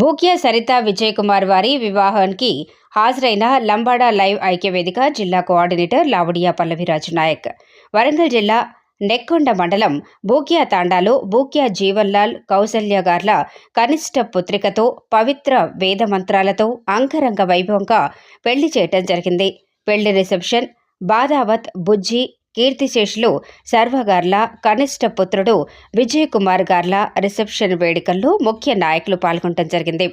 భూక్య సరిత విజయ్ కుమార్ వారి వివాహానికి హాజరైన లంబాడా లైవ్ ఐక్యవేదిక జిల్లా కోఆర్డినేటర్ లావుడియా పల్లవిరాజు నాయక్. వరంగల్ జిల్లా నెక్కొండ మండలం బూక్యా తాండాలో బూక్యా జీవన్లాల్ కౌసల్య గార్ల కనిష్ట పుత్రికతో పవిత్ర వేద మంత్రాలతో అంగరంగ వైభవంగా పెళ్ళి చేయటం జరిగింది. పెళ్ళి రిసెప్షన్ బాదావత్ బుజ్జి కీర్తిశేషులు సర్వగార్ల కనిష్ట పుత్రుడు విజయ్ కుమార్ గార్ల రిసెప్షన్ వేడుకల్లో ముఖ్య నాయకులు పాల్గొనడం జరిగింది.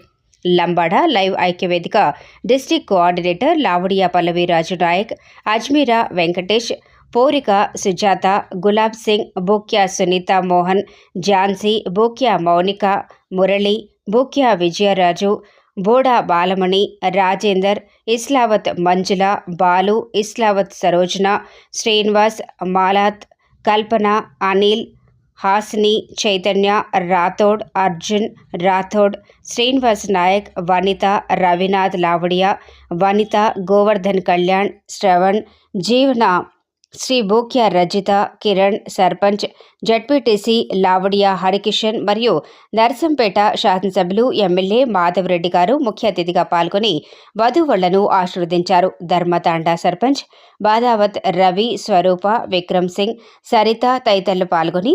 లంబాడ లైవ్ ఐక్యవేదిక district coordinator Lavudiya Pallavi Raju Nayak Ajmeera Venkatesh Porika Sujatha Gulab Singh Bukya Sunitha Mohan Jhansi Bukya Mounika Murali Bukya Vijayaraju Boda Balamani Rajender Islavath Manjula Balu Islavath Sarojana Srinivas Malath Kalpana Anil Hasini Chaitanya Rathod Arjun Rathod Srinivas Nayak Vanitha Ravinath Lavadiya Vanitha Govardhan Kalyan Shravan Jeevana Sri Bukya Rajitha Kiran sarpanch ZPTC Lavadiya Harikishan మరియు నర్సంపేట శాసనసభ్యులు MLA Madhava Reddy గారు ముఖ్య అతిథిగా పాల్గొని వధువులను ఆశీర్వదించారు. ధర్మతాండా సర్పంచ్ బాదావత్ రవి స్వరూప విక్రమ్ సింగ్ సరిత తదితరులు పాల్గొని